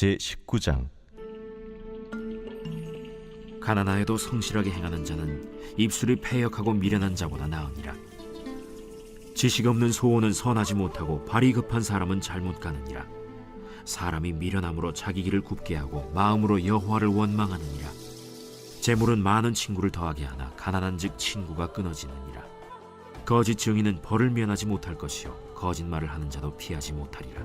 제 19장 가난하여도 성실하게 행하는 자는 입술이 패역하고 미련한 자보다 나으니라. 지식 없는 소원은 선하지 못하고 발이 급한 사람은 잘못 가느니라. 사람이 미련함으로 자기 길을 굽게 하고 마음으로 여호와를 원망하느니라. 재물은 많은 친구를 더하게 하나 가난한즉 친구가 끊어지느니라. 거짓 증인은 벌을 면하지 못할 것이요 거짓말을 하는 자도 피하지 못하리라.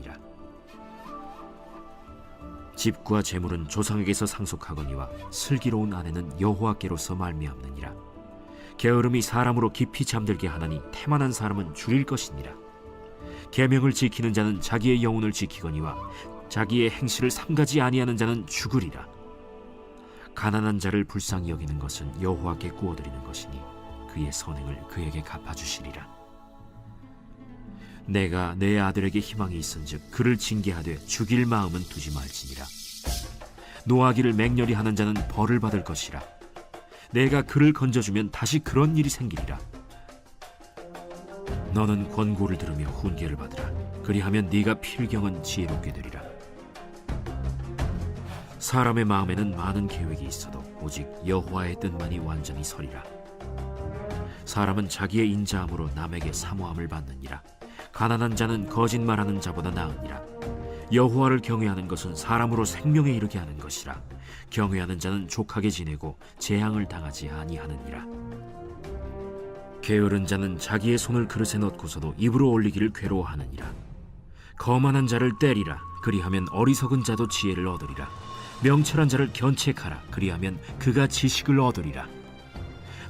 집과 재물은 조상에게서 상속하거니와 슬기로운 아내는 여호와께로서 말미암느니라. 게으름이 사람으로 깊이 잠들게 하나니 태만한 사람은 줄일 것이니라. 계명을 지키는 자는 자기의 영혼을 지키거니와 자기의 행실을 삼가지 아니하는 자는 죽으리라. 가난한 자를 불쌍히 여기는 것은 여호와께 구워드리는 것이니 그의 선행을 그에게 갚아주시리라. 내가 내 아들에게 희망이 있은즉 그를 징계하되 죽일 마음은 두지 말지니라. 노하기를 맹렬히 하는 자는 벌을 받을 것이라. 내가 그를 건져주면 다시 그런 일이 생기리라. 너는 권고를 들으며 훈계를 받으라. 그리하면 네가 필경은 지혜롭게 되리라. 사람의 마음에는 많은 계획이 있어도 오직 여호와의 뜻만이 완전히 서리라. 사람은 자기의 인자함으로 남에게 사모함을 받느니라. 가난한 자는 거짓말하는 자보다 나으니라. 여호와를 경외하는 것은 사람으로 생명에 이르게 하는 것이라. 경외하는 자는 족하게 지내고 재앙을 당하지 아니하느니라. 게으른 자는 자기의 손을 그릇에 넣고서도 입으로 올리기를 괴로워하느니라. 거만한 자를 때리라. 그리하면 어리석은 자도 지혜를 얻으리라. 명철한 자를 견책하라. 그리하면 그가 지식을 얻으리라.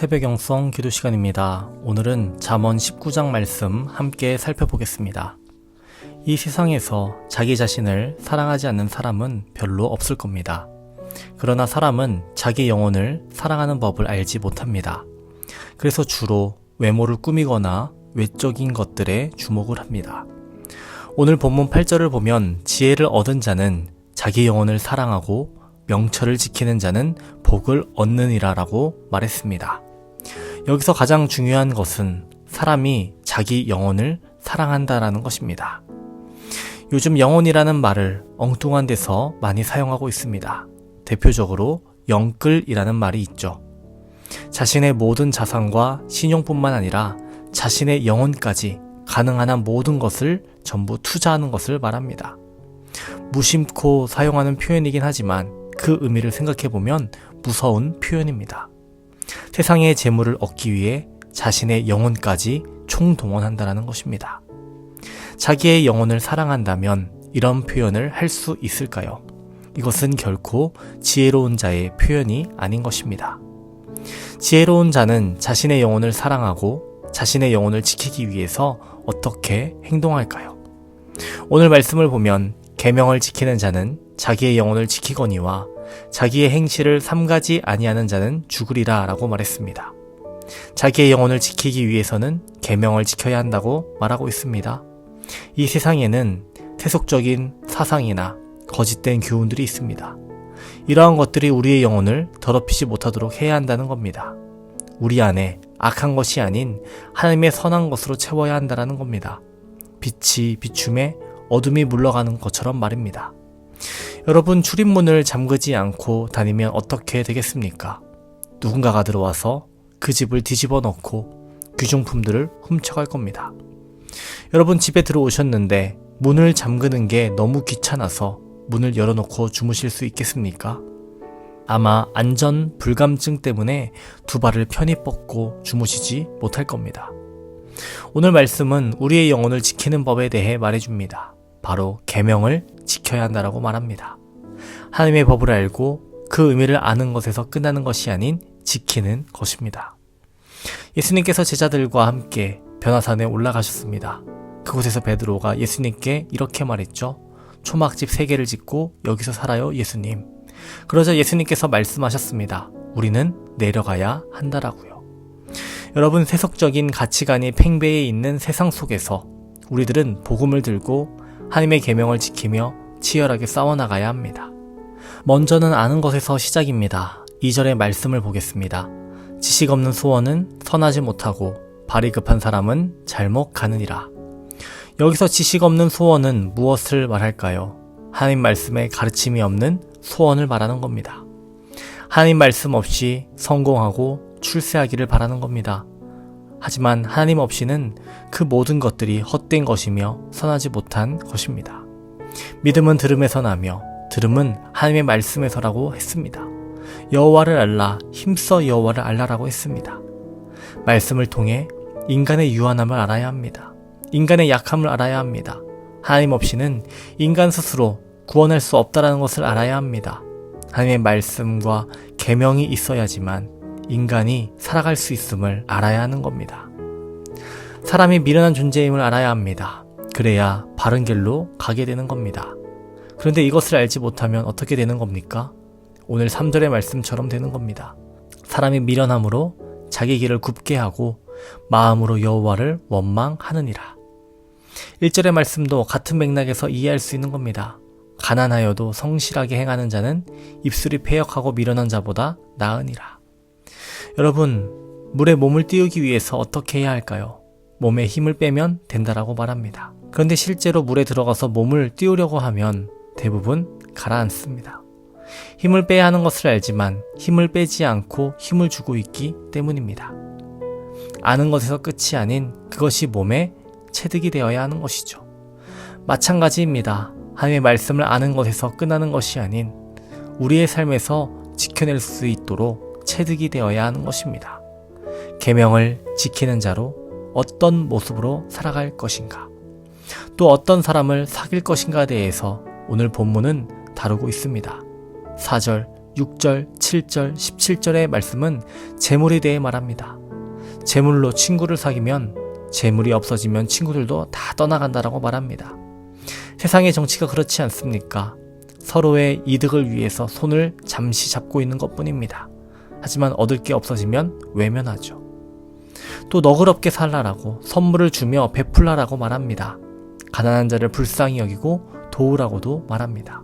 새벽영성 기도 시간입니다. 오늘은 잠언 19장 말씀 함께 살펴보겠습니다. 이 세상에서 자기 자신을 사랑하지 않는 사람은 별로 없을 겁니다. 그러나 사람은 자기 영혼을 사랑하는 법을 알지 못합니다. 그래서 주로 외모를 꾸미거나 외적인 것들에 주목을 합니다. 오늘 본문 8절을 보면 지혜를 얻은 자는 자기 영혼을 사랑하고 명철을 지키는 자는 복을 얻느니라라고 말했습니다. 여기서 가장 중요한 것은 사람이 자기 영혼을 사랑한다라는 것입니다. 요즘 영혼이라는 말을 엉뚱한 데서 많이 사용하고 있습니다. 대표적으로 영끌이라는 말이 있죠. 자신의 모든 자산과 신용뿐만 아니라 자신의 영혼까지 가능한 한 모든 것을 전부 투자하는 것을 말합니다. 무심코 사용하는 표현이긴 하지만 그 의미를 생각해보면 무서운 표현입니다. 세상의 재물을 얻기 위해 자신의 영혼까지 총동원한다는 것입니다. 자기의 영혼을 사랑한다면 이런 표현을 할 수 있을까요? 이것은 결코 지혜로운 자의 표현이 아닌 것입니다. 지혜로운 자는 자신의 영혼을 사랑하고 자신의 영혼을 지키기 위해서 어떻게 행동할까요? 오늘 말씀을 보면 계명을 지키는 자는 자기의 영혼을 지키거니와 자기의 행실을 삼가지 아니하는 자는 죽으리라 라고 말했습니다. 자기의 영혼을 지키기 위해서는 계명을 지켜야 한다고 말하고 있습니다. 이 세상에는 세속적인 사상이나 거짓된 교훈들이 있습니다. 이러한 것들이 우리의 영혼을 더럽히지 못하도록 해야 한다는 겁니다. 우리 안에 악한 것이 아닌 하나님의 선한 것으로 채워야 한다라는 겁니다. 빛이 비춤에 어둠이 물러가는 것처럼 말입니다. 여러분 출입문을 잠그지 않고 다니면 어떻게 되겠습니까? 누군가가 들어와서 그 집을 뒤집어 놓고 귀중품들을 훔쳐갈 겁니다. 여러분 집에 들어오셨는데 문을 잠그는 게 너무 귀찮아서 문을 열어놓고 주무실 수 있겠습니까? 아마 안전 불감증 때문에 두 발을 편히 뻗고 주무시지 못할 겁니다. 오늘 말씀은 우리의 영혼을 지키는 법에 대해 말해줍니다. 바로 계명을 지켜야 한다라고 말합니다. 하나님의 법을 알고 그 의미를 아는 것에서 끝나는 것이 아닌 지키는 것입니다. 예수님께서 제자들과 함께 변화산에 올라가셨습니다. 그곳에서 베드로가 예수님께 이렇게 말했죠. 초막집 세 개를 짓고 여기서 살아요, 예수님. 그러자 예수님께서 말씀하셨습니다. 우리는 내려가야 한다라고요. 여러분 세속적인 가치관이 팽배해 있는 세상 속에서 우리들은 복음을 들고 하나님의 계명을 지키며 치열하게 싸워나가야 합니다. 먼저는 아는 것에서 시작입니다. 2절의 말씀을 보겠습니다. 지식 없는 소원은 선하지 못하고 발이 급한 사람은 잘못 가느니라. 여기서 지식 없는 소원은 무엇을 말할까요? 하나님 말씀에 가르침이 없는 소원을 말하는 겁니다. 하나님 말씀 없이 성공하고 출세하기를 바라는 겁니다. 하지만 하나님 없이는 그 모든 것들이 헛된 것이며 선하지 못한 것입니다. 믿음은 들음에서 나며 들음은 하나님의 말씀에서라고 했습니다. 여호와를 알라 힘써 여호와를 알라라고 했습니다. 말씀을 통해 인간의 유한함을 알아야 합니다. 인간의 약함을 알아야 합니다. 하나님 없이는 인간 스스로 구원할 수 없다라는 것을 알아야 합니다. 하나님의 말씀과 계명이 있어야지만 인간이 살아갈 수 있음을 알아야 하는 겁니다. 사람이 미련한 존재임을 알아야 합니다. 그래야 바른 길로 가게 되는 겁니다. 그런데 이것을 알지 못하면 어떻게 되는 겁니까? 오늘 3절의 말씀처럼 되는 겁니다. 사람이 미련함으로 자기 길을 굽게 하고 마음으로 여호와를 원망하느니라. 1절의 말씀도 같은 맥락에서 이해할 수 있는 겁니다. 가난하여도 성실하게 행하는 자는 입술이 패역하고 미련한 자보다 나으니라. 여러분, 물에 몸을 띄우기 위해서 어떻게 해야 할까요? 몸에 힘을 빼면 된다라고 말합니다. 그런데 실제로 물에 들어가서 몸을 띄우려고 하면 대부분 가라앉습니다. 힘을 빼야 하는 것을 알지만 힘을 빼지 않고 힘을 주고 있기 때문입니다. 아는 것에서 끝이 아닌 그것이 몸에 체득이 되어야 하는 것이죠. 마찬가지입니다. 하나님의 말씀을 아는 것에서 끝나는 것이 아닌 우리의 삶에서 지켜낼 수 있도록 체득이 되어야 하는 것입니다. 계명을 지키는 자로 어떤 모습으로 살아갈 것인가, 또 어떤 사람을 사귈 것인가에 대해서 오늘 본문은 다루고 있습니다. 4절, 6절, 7절, 17절의 말씀은 재물에 대해 말합니다. 재물로 친구를 사귀면 재물이 없어지면 친구들도 다 떠나간다라고 말합니다. 세상의 정치가 그렇지 않습니까? 서로의 이득을 위해서 손을 잠시 잡고 있는 것 뿐입니다. 하지만 얻을 게 없어지면 외면하죠. 또 너그럽게 살라라고 선물을 주며 베풀라라고 말합니다. 가난한 자를 불쌍히 여기고 도우라고도 말합니다.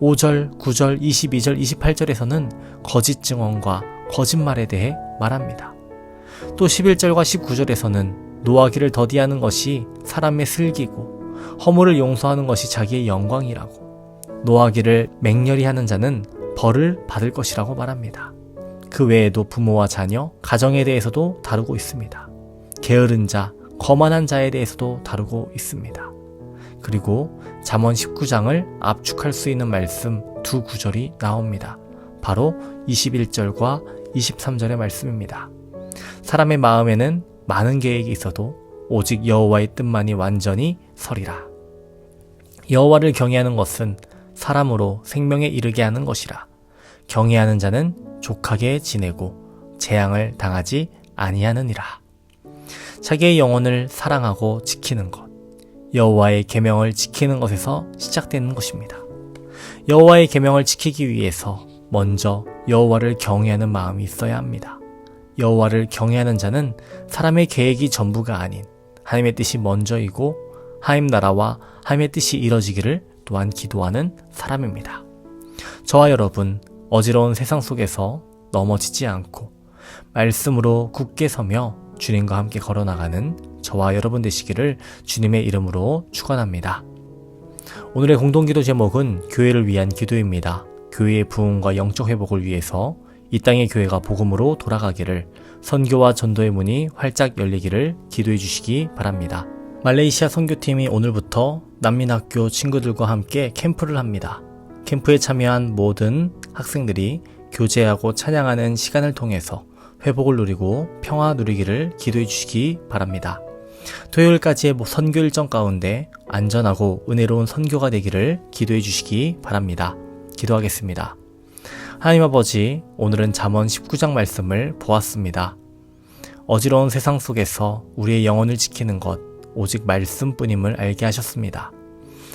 5절, 9절, 22절, 28절에서는 거짓 증언과 거짓말에 대해 말합니다. 또 11절과 19절에서는 노하기를 더디하는 것이 사람의 슬기고 허물을 용서하는 것이 자기의 영광이라고 노하기를 맹렬히 하는 자는 벌을 받을 것이라고 말합니다. 그 외에도 부모와 자녀, 가정에 대해서도 다루고 있습니다. 게으른 자, 거만한 자에 대해서도 다루고 있습니다. 그리고 잠언 19장을 압축할 수 있는 말씀 두 구절이 나옵니다. 바로 21절과 23절의 말씀입니다. 사람의 마음에는 많은 계획이 있어도 오직 여호와의 뜻만이 완전히 서리라. 여호와를 경외하는 것은 사람으로 생명에 이르게 하는 것이라. 경외하는 자는 족하게 지내고 재앙을 당하지 아니하느니라. 자기의 영혼을 사랑하고 지키는 것, 여호와의 계명을 지키는 것에서 시작되는 것입니다. 여호와의 계명을 지키기 위해서 먼저 여호와를 경외하는 마음이 있어야 합니다. 여호와를 경외하는 자는 사람의 계획이 전부가 아닌 하나님의 뜻이 먼저이고 하나님 나라와 하나님의 뜻이 이뤄지기를 또한 기도하는 사람입니다. 저와 여러분 어지러운 세상 속에서 넘어지지 않고 말씀으로 굳게 서며 주님과 함께 걸어나가는 저와 여러분 되시기를 주님의 이름으로 축원합니다. 오늘의 공동기도 제목은 교회를 위한 기도입니다. 교회의 부흥과 영적 회복을 위해서 이 땅의 교회가 복음으로 돌아가기를 선교와 전도의 문이 활짝 열리기를 기도해 주시기 바랍니다. 말레이시아 선교팀이 오늘부터 난민학교 친구들과 함께 캠프를 합니다. 캠프에 참여한 모든 학생들이 교제하고 찬양하는 시간을 통해서 회복을 누리고 평화 누리기를 기도해 주시기 바랍니다. 토요일까지의 선교 일정 가운데 안전하고 은혜로운 선교가 되기를 기도해 주시기 바랍니다. 기도하겠습니다. 하나님 아버지, 오늘은 잠언 19장 말씀을 보았습니다. 어지러운 세상 속에서 우리의 영혼을 지키는 것, 오직 말씀뿐임을 알게 하셨습니다.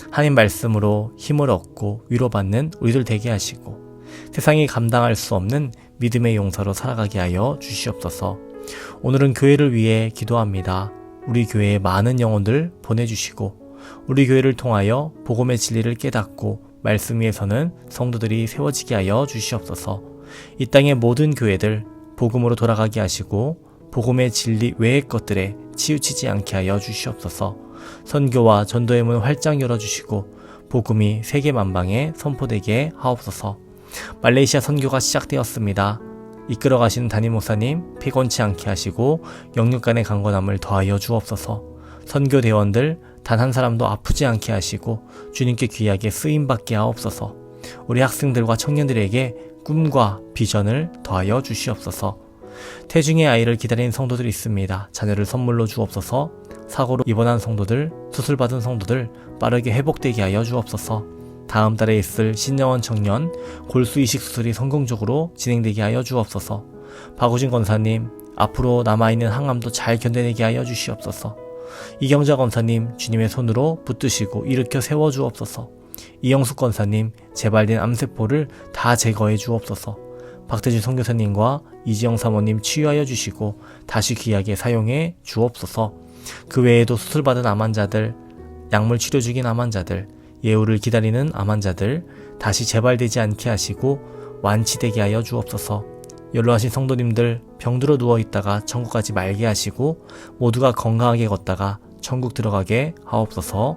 하나님 말씀으로 힘을 얻고 위로받는 우리들 되게 하시고 세상이 감당할 수 없는 믿음의 용사로 살아가게 하여 주시옵소서. 오늘은 교회를 위해 기도합니다. 우리 교회에 많은 영혼들 보내주시고 우리 교회를 통하여 복음의 진리를 깨닫고 말씀 위에서는 성도들이 세워지게 하여 주시옵소서. 이 땅의 모든 교회들 복음으로 돌아가게 하시고 복음의 진리 외의 것들에 치우치지 않게 하여 주시옵소서. 선교와 전도의 문 활짝 열어주시고 복음이 세계 만방에 선포되게 하옵소서. 말레이시아 선교가 시작되었습니다. 이끌어 가시는 담임 목사님 피곤치 않게 하시고 영육 간의 강건함을 더하여 주옵소서. 선교 대원들 단 한 사람도 아프지 않게 하시고 주님께 귀하게 쓰임 받게 하옵소서. 우리 학생들과 청년들에게 꿈과 비전을 더하여 주시옵소서. 태중의 아이를 기다리는 성도들이 있습니다. 자녀를 선물로 주옵소서. 사고로 입원한 성도들, 수술받은 성도들 빠르게 회복되게 하여 주옵소서. 다음 달에 있을 신영원 청년 골수 이식 수술이 성공적으로 진행되게 하여 주옵소서. 박우진 권사님, 앞으로 남아있는 항암도 잘 견뎌내게 하여 주시옵소서. 이경자 권사님, 주님의 손으로 붙드시고 일으켜 세워 주옵소서. 이영숙 권사님, 재발된 암세포를 다 제거해 주옵소서. 박태준 선교사님과 이지영 사모님 치유하여 주시고 다시 귀하게 사용해 주옵소서. 그 외에도 수술받은 암 환자들, 약물 치료 중인 암 환자들, 예우를 기다리는 암 환자들 다시 재발되지 않게 하시고 완치되게 하여 주옵소서. 연로하신 성도님들 병들어 누워 있다가 천국 가지 말게 하시고 모두가 건강하게 걷다가 천국 들어가게 하옵소서.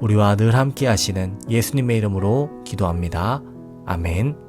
우리와 늘 함께 하시는 예수님의 이름으로 기도합니다. 아멘.